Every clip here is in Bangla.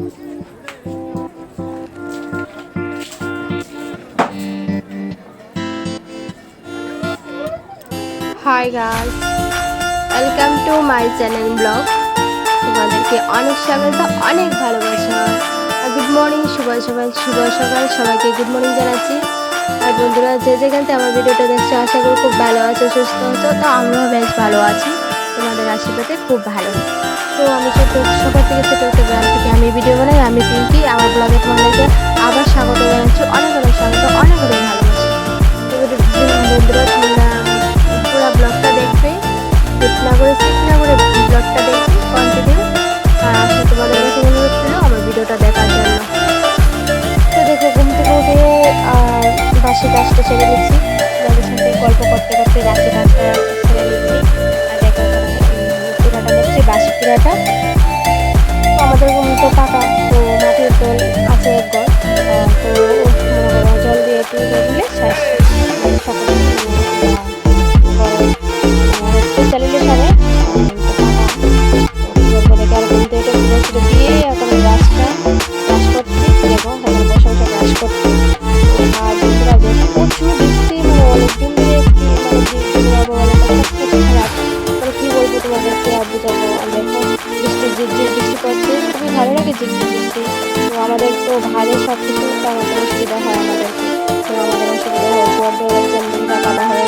Hi guys welcome to my channel vlog তোমাদেরকে অনেক স্বাগত, অনেক ভালোবাসা। গুড মর্নিং শুভ সকাল শুভ সকাল সবাইকে গুড মর্নিং জানাচ্ছি। আর বন্ধুরা, যে যেখান থেকে আমার ভিডিওটা দেখছ, আশা করি খুব ভালো আছো, সুস্থ আছো। তো আমরাও বেশ ভালো আছি। তোমাদের আশীর্বাদে খুব ভালো। তো আমি ছোট সকাল থেকে ছোট ছোট গ্রাম থেকে আমি ভিডিও বানাই, আমি পিঙ্কি, আমার ব্লগে তোমাদেরকে আবার স্বাগত জানাচ্ছি। অনেক অনেক স্বাগত, অনেক অনেক ভালোবাসি। তো বন্ধুরা, তোমরা পুরো ব্লগটা দেখবে স্কিপ না করে, স্কিপ না করে ব্লগটা দেখবে কন্টিনিউ আর বোঝাবো দেখো বৃষ্টি ঝিরঝির বৃষ্টি পড়ছে খুবই ভালো লাগে ঝিরঝির বৃষ্টি তো আমাদের তো ভালো সব কিছু মধ্যে অসুবিধা হয় আমাদের। তো আমাদের অসুবিধা হয় বড্ড একদম দিনটা কাদা হয়ে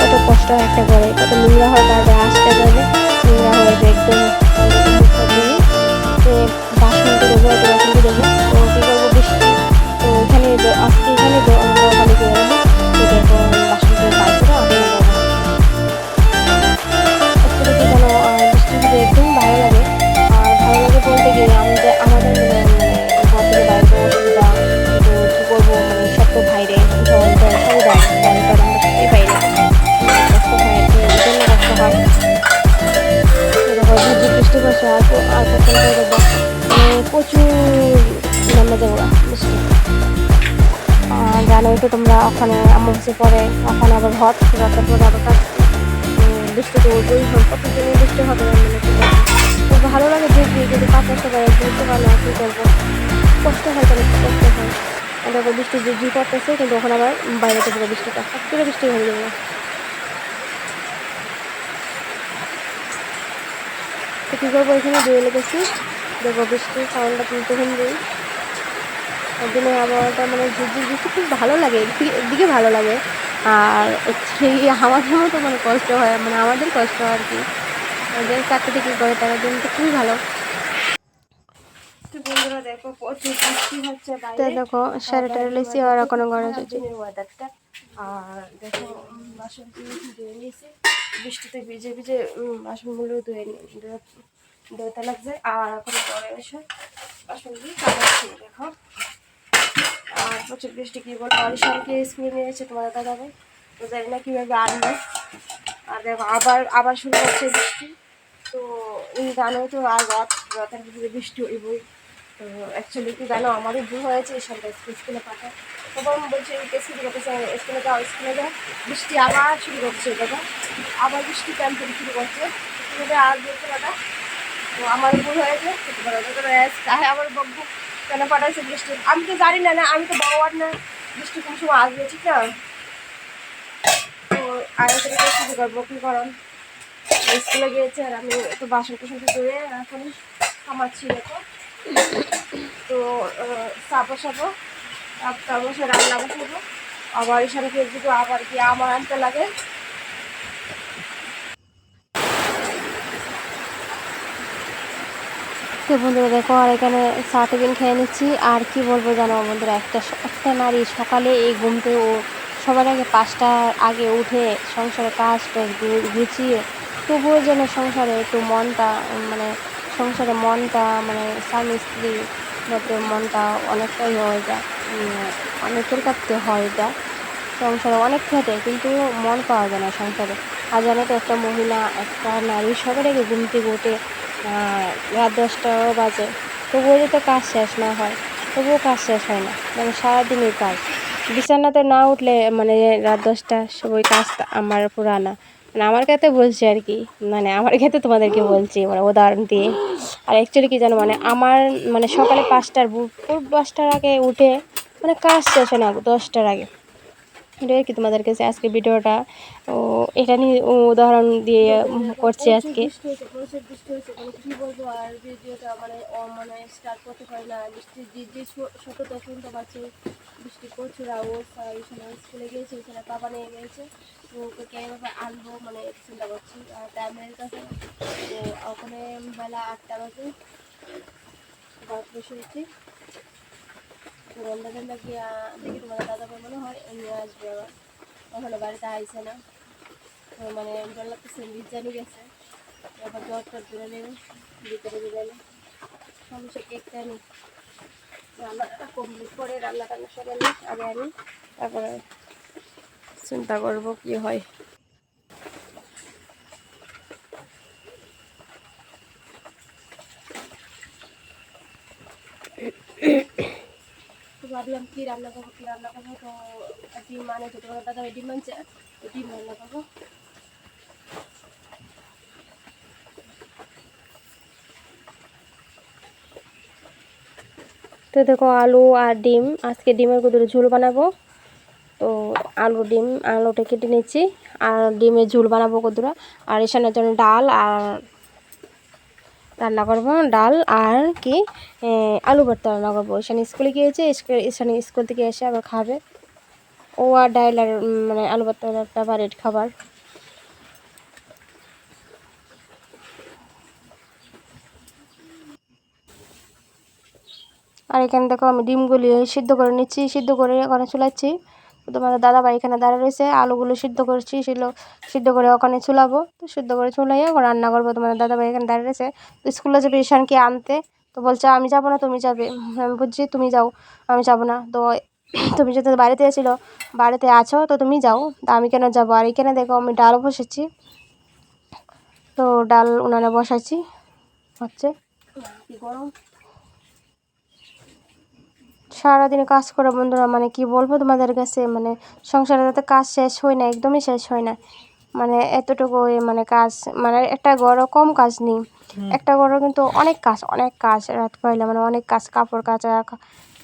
একটা কষ্ট একটা আর কত নোংরা হয় তারপরে আসতে গেলে ওখানে অমাবস্যা পরে ওখানে আবার ঘর রথের পরে আবার কাজ। বৃষ্টি তো উঠবেই হবে প্রতিদিনই বৃষ্টি হবে না মানে ভালো লাগে যে কি, যদি করতে পারে বুঝতে পারলে আর কি করব? কষ্ট হয় তাহলে কষ্ট হয়? আর দেখো বৃষ্টি ঝিরঝির করতেছে, কিন্তু ওখানে আবার বাইরে থেকে বৃষ্টিটা সব থেকে বৃষ্টি হয়ে যাবে তো কী করব এখানে? দিয়ে লেগেছি দেখো বৃষ্টির সাউন্ডটা তুলতে দিই ওর জন্য আবহাওয়াটা মানে ঝিরঝির বৃষ্টি খুব ভালো লাগে একদিকে ভালো লাগে। আর সেই আমাদের মতো মানে কষ্ট হয় মানে আমাদের কষ্ট হয় আর কি। ওদের চাকরি থেকে করে তাদের জন্য তো খুবই ভালো। তো বন্ধুরা দেখো তো টাড়ি লেছি আর এখনও দিনের আর দেখো বাসন ধুয়ে নিয়েছি। বৃষ্টিতে ভিজে ভিজে বাসনগুলো ধুয়ে ধুয়ে- লাগছে। আর এখন পরে এসে বাসনগুলো দেখো। আর প্রচুর বৃষ্টি কী বলব? অরিশানকে স্কুলে নিয়ে এসে তোমাদের দাদা ভাই তো জানি না কীভাবে আনবে। আর দেখো, আবার আবার শুরু হচ্ছে বৃষ্টি। তো এই জানো তো আর রথ রথের ভিতরে বৃষ্টি হইবই। তো অ্যাকচুয়ালি কি জানো, আমারও ভুল হয়েছে এই সন্ধ্যা স্কুলে পাঠায়। তখন বলছে স্কুলে করতেছে? স্কুলে যাও স্কুলে যাও বৃষ্টি আবার শুরু করছে, দেখো। আবার বৃষ্টি প্যান শুরু করছে। আর বলছে দাদা তো আমার ভুল হয়েছে। তাই আবার বকবো কেন পাঠাইছে বৃষ্টি আমি তো জানি না না, আমি তো ভগবান না বৃষ্টি কোন সময় আসবে, ঠিক না? তো আগে থেকে শুরু করব কী করার। স্কুলে গিয়েছে আর আমি একটু বাসন কুসন ধুয়ে এখন খামাচ্ছি দেখো তো চা বসাবো চা বসে রান্না বসাবো। আবার এখানে ফেসবুকে আবার কি আমার আনতে লাগে। তো বন্ধুরা দেখো, আর এখানে চা টিফিন খেয়ে নিচ্ছি। আর কি বলব জানো বন্ধুরা, একটা একটা নারী সকালে এই ঘুম থেকে ও, সবার আগে পাঁচটার আগে উঠে সংসারে কাজ টাজ গুছিয়ে তবুও যেন সংসারে একটু মনটা মানে সংসারে মনটা মানে স্বামী, স্ত্রী মধ্যে মনটা অনেকটাই হয়ে যায় অনেকের কাছে হয় এটা সংসারে অনেক খেটে কিন্তু মন পাওয়া যায় না সংসারে। আর জানো তো, একটা মহিলা একটা নারী সবার আগে ঘুম থেকে উঠে রাত দশটাও বাজে। তবুও যাতে কাজ শেষ না হয়, তবুও কাজ শেষ হয় না। মানে সারাদিনের কাজ। বিছানাতে না উঠলে মানে রাত দশটা সবাই কাজটা আমার পুরানা মানে আমার ক্ষেত্রে বলছি আর কি মানে আমার ক্ষেত্রে তোমাদেরকে বলছি মানে উদাহরণ দিয়ে। আর অ্যাকচুয়ালি কী জানো মানে আমার মানে সকালে পাঁচটার ভোর পাঁচটার আগে উঠে মানে কাজ শেষ হয় না দশটার আগে। এটাই কি তোমাদের কাছে আজকে ভিডিওটা? ও এটা নিয়ে উদাহরণ দিয়ে করছি আজকে। বৃষ্টি প্রচুর আর ভিডিওটা মানে মানে স্কুলে গিয়েছে নিয়ে গিয়েছে। তো ওকে কীভাবে আনব মানে চিন্তা করছি। আর টাইমের কাছে তো ওখানে বেলা আটটা বাজে। বাদ বসে রন্ধা টন্ধা গিয়ে দেখি তোমার দাদা ভাই মনে হয় নিয়ে আসবে আবার। ওখানে বাড়িতে আইছে না। তো মানে ডর লাগতেছে জানি গেছে। আবার জ্বর টর ধরে নেবে, ভিতরে দিলে সমস্যা কেকটা নেই। রান্নাটা কমপ্লিট করে রান্না টান্না সেরে নিই আগে আমি তারপরে চিন্তা করব কি হয়। তো ভাবলাম কি রান্না করব কি রান্না করব তো ডিম মানে তোমার দাদা ডিম আনছে তো ডিম রান্না করব তো দেখো, আলু আর ডিম, আজকে ডিমের কুদুরে ঝোল বানাবো। তো আলু, ডিম, আলুটা কেটে নিচ্ছি, আর ডিমের ঝোল বানাবো কদুরা। আর এখানের জন্য ডাল আর রান্না করব, ডাল আর কি আলু ভর্তা রান্না করব। এখানে স্কুলে গিয়েছে এখানে স্কুল থেকে এসে আবার খাবে। ও আর ডাল আর মানে আলু ভর্তা একটা বাড়ির খাবার। আর এখানে দেখো আমি ডিমগুলি সিদ্ধ করে নিচ্ছি, সিদ্ধ করে ওখানে চুলাচ্ছি। তোমাদের দাদা ভাই এখানে দাঁড়িয়ে রয়েছে, আলুগুলো সিদ্ধ করছি সেগুলো সিদ্ধ করে ওখানে চুলাবো তো সিদ্ধ করে চুলাইয়ে রান্না করব, তোমাদের দাদা ভাই এখানে দাঁড়িয়ে রয়েছে। তো স্কুলে যাবে ঈশানকে আনতে, তো বলছে, আমি যাব না, তুমি যাবে। আমি বুঝছি তুমি যাও, আমি যাব না। তো তুমি যেহেতু বাড়িতে এসেছিল বাড়িতে আছো, তো তুমি যাও। তা আমি কেন যাব? আর এখানে দেখো, আমি ডাল বসেছি। তো ডাল উনানে বসাচ্ছি, হচ্ছে। গরম? সারাদিনে কাজ করে বন্ধুরা মানে কি বলব তোমাদের কাছে মানে সংসারে যাতে কাজ শেষ হয় না একদমই শেষ হয় না। মানে এতটুকু মানে কাজ মানে একটা ঘরও কম কাজ নেই। একটা ঘরও কিন্তু অনেক কাজ অনেক কাজ রাত পাইলে মানে অনেক কাজ কাপড় কাচা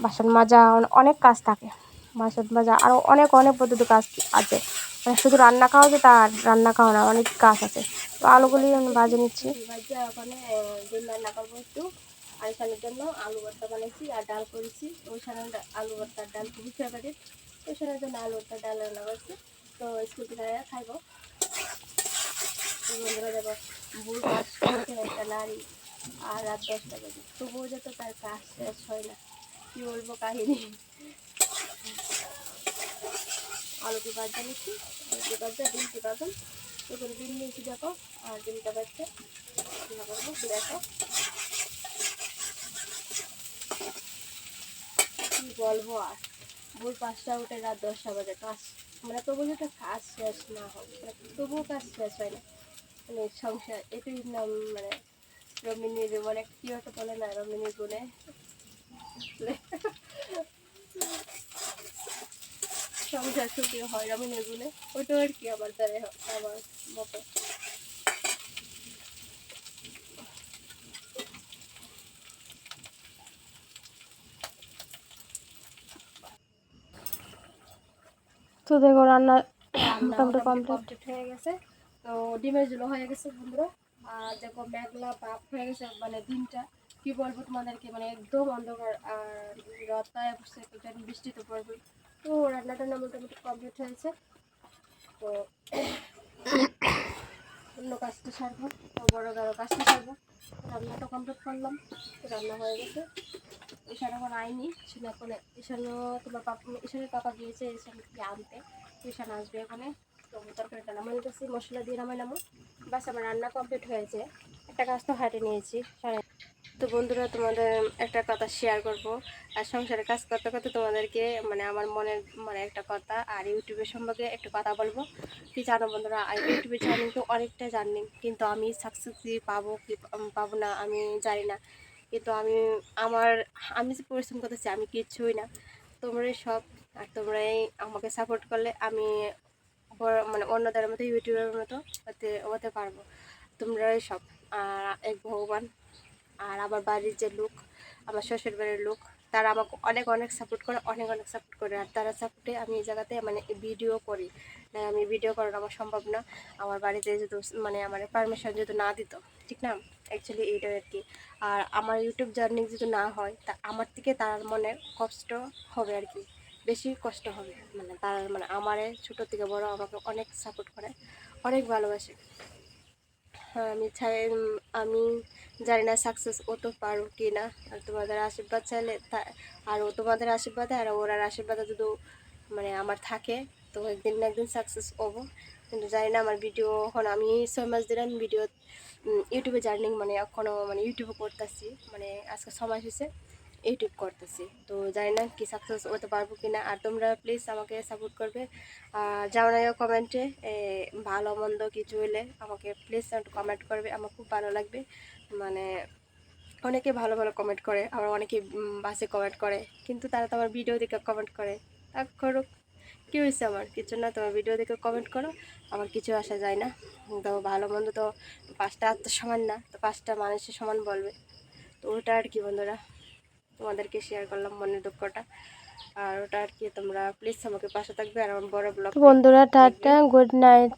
বাসন মাজা অনেক কাজ থাকে। বাসন মাজা আরও অনেক অনেক পদ্ধতি কাজ আছে। মানে শুধু রান্না খাওয়া যে তার রান্না খাওয়া না অনেক কাজ আছে। তো আলুগুলি আমি ভাজে নিচ্ছি। ওখানে রান্না করব একটু। আর এখানের জন্য আলু ভর্তা বানাইছি আর ডাল করেছি। ওইখানে ডা- আলু ভর্তার ডাল খুবই ফেভারিট ওইখানের জন্য আলু ভর্তার ডাল রান্না করছি। তো স্কুল থেকে খাইবো বন্ধুরা যাব কাজ একটা নারী আর রাত দশটা বাজে। তবুও যাতে তার কাজ শেষ হয় না। কি বলব কাহিনী? আলুটি বাজা নিচ্ছি আলুটি বাজা ডিমটি তো করে ডিম নিয়েছি দেখো, আর ডিমটা বাজছে রান্না করব দেখো বলব আর। ভোর পাঁচটা উঠে রাত দশটা বাজে, কাজ মানে তবু যেটা কাজ শেষ না হোক মানে তবুও কাজ শেষ হয় না। মানে সংসার, এটাই নাম মানে রমিনীর মানে কি একটা বলে না, রমিনীর গুণে? সংসার সুখী হয় রমিনীর গুণে ওইটাও আর কি আমার দ্বারা আমার মতো। তো দেখো রান্না মোটামুটি কমপ্লিট। হয়ে গেছে। তো ডিমের ঝোলো হয়ে গেছে বন্ধুরা। আর দেখো মেঘলা ভাব হয়ে গেছে মানে দিনটা। কি বলব তোমাদেরকে মানে একদম অন্ধকার আর রাতায় বসে বৃষ্টি তো পড়বে। তো রান্না টান্না মোটামুটি কমপ্লিট হয়েছে। তো অন্য কাজটা সারবো বড় বড় কাজটা সারবো। রান্নাটা কমপ্লিট করলাম রান্না হয়ে গেছে। ঈশান এখন আইনি ঈশান এখন ঈশানও তোমার পাপা ঈশানের পাপা গিয়েছে ঈশানকে আনতে। ঈশান আসবে এখানে তো তরকারিটা নামাই নিতেছি মশলা দিয়ে নামাই নামো। বাস আমার রান্না কমপ্লিট হয়েছে। একটা কাজ তো হাটে নিয়েছি তো বন্ধুরা, তোমাদের একটা কথা শেয়ার করব। আর সংসারে কাজ করতে করতে তোমাদেরকে মানে আমার মনের মানে একটা কথা আর ইউটিউবের সম্পর্কে একটু কথা বলব। কি জানো বন্ধুরা, আর ইউটিউবে চ্যানেল তো অনেকটা জানি কিন্তু আমি সাকসেস পাবো, কি পাবো না আমি জানি না। কিন্তু আমি, আমার, আমি যে পরিশ্রম করতেছি, আমি কিচ্ছুই না। তোমরাই সব, আর তোমরাই আমাকে সাপোর্ট করলে আমি বড় মানে অন্যদের মতো, ইউটিউবের মতো হতে হতে পারব। তোমরাই সব, আর এক ভগবান, আর আমার বাড়ির যে লোক, আমার শ্বশুর বাড়ির লোক তারা আমাকে অনেক অনেক সাপোর্ট করে, অনেক অনেক সাপোর্ট করে। আর তারা সাপোর্টে আমি এই জায়গাতে মানে ভিডিও করি। না আমি ভিডিও করানো আমার সম্ভব না। আমার বাড়িতে যদি মানে আমার পারমিশন যদি না দিত, ঠিক না? অ্যাকচুয়ালি এইটাই আর কি আর আমার ইউটিউব জার্নি যদি না হয়, তা আমার থেকে তার মনে কষ্ট হবে আর কি বেশি কষ্ট হবে। মানে তার মানে আমারে ছোটো থেকে বড় আমাকে অনেক সাপোর্ট করে, অনেক ভালোবাসে। হ্যাঁ আমি চাই আমি জানি না সাকসেস তো পারো কি না আর তোমাদের আশীর্বাদ চাইলে আর ও তোমাদের আশীর্বাদে, আর ওরার আশীর্বাদে যদি মানে আমার থাকে, তো একদিন না একদিন সাকসেস হব। কিন্তু জানি না, আমার ভিডিও এখন আমি ছয় মাস দিলাম ভিডিও ইউটিউবে জার্নিং মানে এখনও মানে ইউটিউবে করতেছি। মানে আজকে ছ মাস হয়েছে ইউটিউব করতেছি। তো জানি না কি সাকসেস হতে পারব কি না আর তোমরা প্লিজ আমাকে সাপোর্ট করবে। আর জানাইও কমেন্টে ভালো, মন্দ কিছু হলে আমাকে প্লিজ কমেন্ট করবে। আমার খুব ভালো লাগবে। মানে অনেকে ভালো ভালো কমেন্ট করে, আবার অনেকে বাসে কমেন্ট করে। কিন্তু তারা তো আমার ভিডিও দেখে কমেন্ট করে। তা করুক কী হয়েছে আমার? কিছু না, তোমার ভিডিও দেখে কমেন্ট করো। আমার কিছু আসা যায় না। তো ভালো, মন্দ তো পাঁচটা আত্মার সমান না। তো পাঁচটা মানুষের সমান বলবে। তো ওটা আর কি বন্ধুরা? তোমাদেরকে শেয়ার করলাম মনের দুঃখটা। আর ওটা আর কি তোমরা প্লিজ আমাকে পাশে থাকবে। আর আমার বড় ব্লগ বন্ধুরা টাটা গুড নাইট